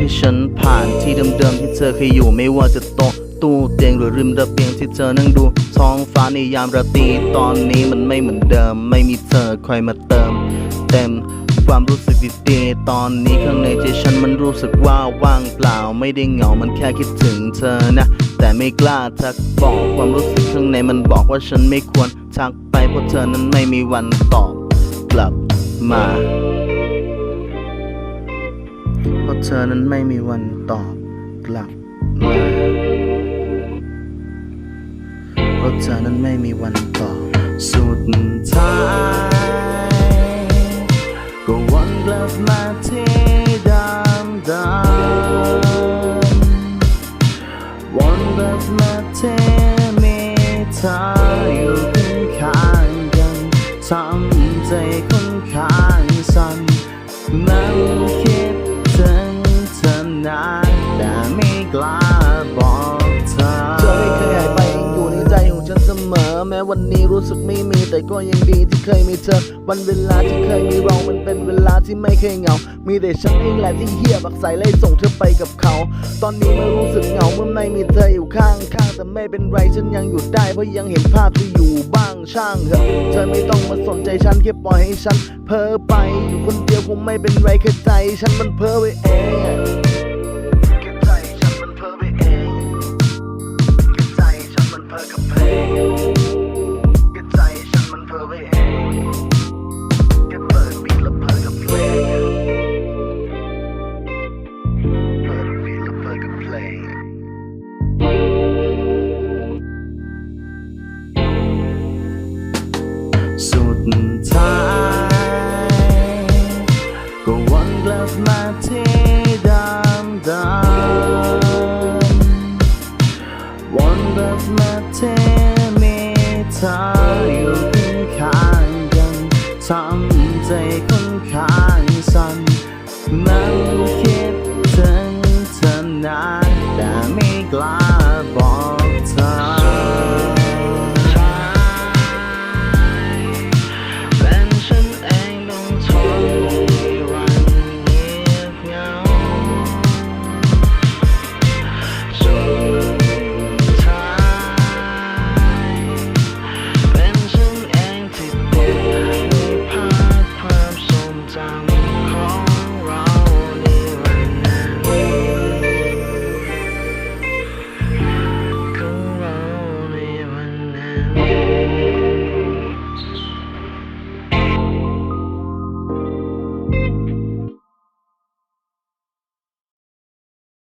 ที่ฉันผ่านที่เดิมๆที่เธอเคยอยู่ไม่ว่าจะโต๊ะตู้เตียงหรือริมระเบียงที่เธอนั่งดูท้องฟ้าในยามราตรีตอนนี้มันไม่เหมือนเดิม ไม่มีเธอคอยมาเติม เต็มความรู้สึกดีๆตอนนี้ข้างในใจฉันมันรู้สึกว่าว่างเปล่าไม่ได้เหงามันแค่คิดถึงเธอนะ แต่ไม่กล้าทักบอกความรู้สึกข้างในมันบอกว่าฉันไม่ควรทักไปเพราะเธอนั้นไม่มีวันตอบกลับมา เพราะเธอนั้นไม่มีวันตอบกลับมาเพราะเธอนั้นไม่มีวันตอบสุดท้ายก็วนกลับมาที่ดิมเดิมวนกลับมาที่มีเธออยู่ข้างกันทำใจคนข้างสั่นนั้นคิด มอแม้วันนี้รู้สึกไม่มี แต่ก็ยังดีที่เคยมีเธอ วันเวลาที่เคยมีเรา มันเป็นเวลาที่ไม่เคยเหงา มีแต่ฉันเองแหละที่เฮียบักใสไล่ส่งเธอไปกับเขา ตอนนี้ไม่รู้สึกเหงาเมื่อไม่มีเธออยู่ข้างข้างแต่ไม่เป็นไรฉันยังอยู่ได้เพราะยังเห็นภาพที่อยู่บ้างช่างเถอะเธอไม่ต้องมาสนใจฉันแค่ปล่อยให้ฉันเพ้อไปอยู่คนเดียวคงไม่เป็นไรแค่ใจ ฉันมันเพ้อไปเอง ดิมวนกลับมาเทมีเธออยู่ข้างๆกันทำใจค่อนข้างสั่นนั้น